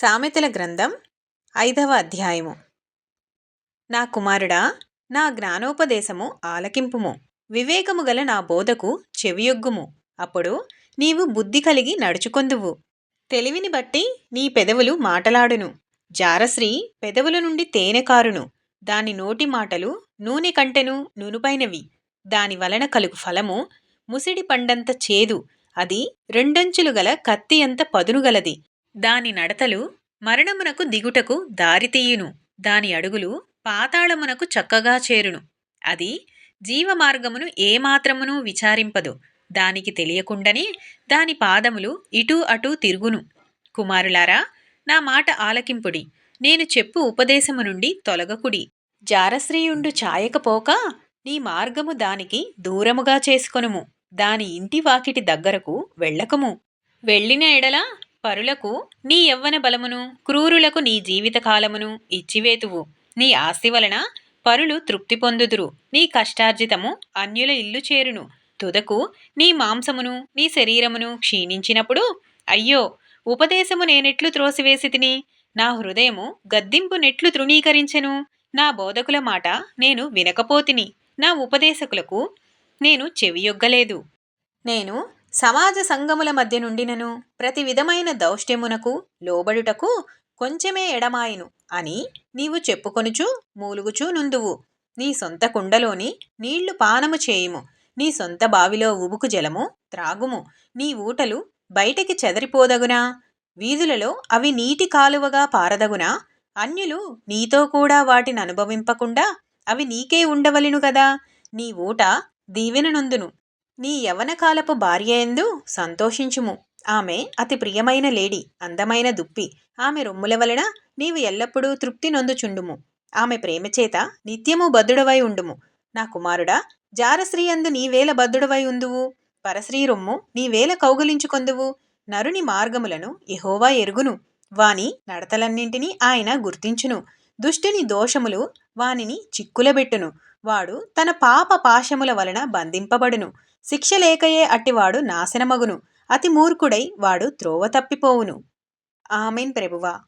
సామెతల గ్రంథం ఐదవ అధ్యాయము. నా కుమారుడా నా జ్ఞానోపదేశము ఆలకింపుము. వివేకము గల నా బోధకు చెవియొగ్గుము. అప్పుడు నీవు బుద్ధి కలిగి నడుచుకొందువు. తెలివిని బట్టి నీ పెదవులు మాటలాడును. జారశ్రీ పెదవుల నుండి తేనె కారును. దాని నోటి మాటలు నూనె కంటెను నునుపైనవి. దాని వలన కలుగు ఫలము ముసిడి పండంత చేదు. అది రెండంచులు గల కత్తి అంత పదునుగలది దాని నడతలు మరణమునకు దిగుటకు దారితీయును. దాని అడుగులు పాతాళమునకు చక్కగా చేరును. అది జీవమార్గమును ఏమాత్రమును విచారింపదు. దానికి తెలియకుండానే దాని పాదములు ఇటూ అటూ తిరుగును. కుమారులారా నా మాట ఆలకింపుడి. నేను చెప్పు ఉపదేశము నుండి తొలగకుడి. జారశ్రీయుండు చాయకపోక నీ మార్గము దానికి దూరముగా చేసుకొనుము. దాని ఇంటి వాకిటి దగ్గరకు వెళ్ళకము. వెళ్ళిన ఎడల పరులకు నీ యవ్వన బలమును క్రూరులకు నీ జీవితకాలమును ఇచ్చివేతువు. నీ ఆస్తి వలన పరులు తృప్తి పొందుదురు. నీ కష్టార్జితము అన్యుల ఇల్లు చేరును. తుదకు నీ మాంసమును నీ శరీరమును క్షీణించినప్పుడు అయ్యో ఉపదేశము నేనెట్లు త్రోసివేసి తిని నా హృదయము గద్దింపు నెట్లు తృణీకరించెను. నా బోధకుల మాట నేను వినకపోతిని. నా ఉపదేశకులకు నేను చెవియొగ్గలేదు. నేను సమాజ సంగముల మధ్య నుండినను ప్రతి విధమైన దౌష్ట్యమునకు లోబడుటకు కొంచెమే ఎడమాయను అని నీవు చెప్పుకొనుచు మూలుగుచూ నుందువు. నీ సొంత కుండలోని నీళ్ళు పానము చేయుము. నీ సొంత బావిలో ఉబుకు జలము త్రాగుము. నీ ఊటలు బయటికి చెదరిపోదగునా? వీధులలో అవి నీటి కాలువగా పారదగునా? అన్యులు నీతో కూడా వాటిని అనుభవింపకుండా అవి నీకే ఉండవలెను కదా? నీ ఊట దీవెననుందును నీ యవనకాలపు భార్యయందు సంతోషించుము. ఆమె అతి ప్రియమైన లేడి అందమైన దుప్పి. ఆమె రొమ్ముల వలన నీవు ఎల్లప్పుడూ తృప్తి నొందుచుండుము. ఆమె ప్రేమచేత నిత్యము బద్ధుడవై ఉండుము. నా కుమారుడా జారశ్రీ అందు నీవేల బద్ధుడవై ఉందువు. పరశ్రీ రొమ్ము నీవేల కౌగులించుకొందువు. నరుని మార్గములను ఎహోవా ఎరుగును. వాని నడతలన్నింటినీ ఆయన గుర్తించును. దుష్టుని దోషములు వానిని చిక్కులబెట్టును. వాడు తన పాప పాశముల వలన బంధింపబడును. శిక్ష లేకయే అట్టివాడు నాశనమగును. అతి మూర్ఖుడై వాడు త్రోవ తప్పిపోవును. ఆమెన్ ప్రభువా.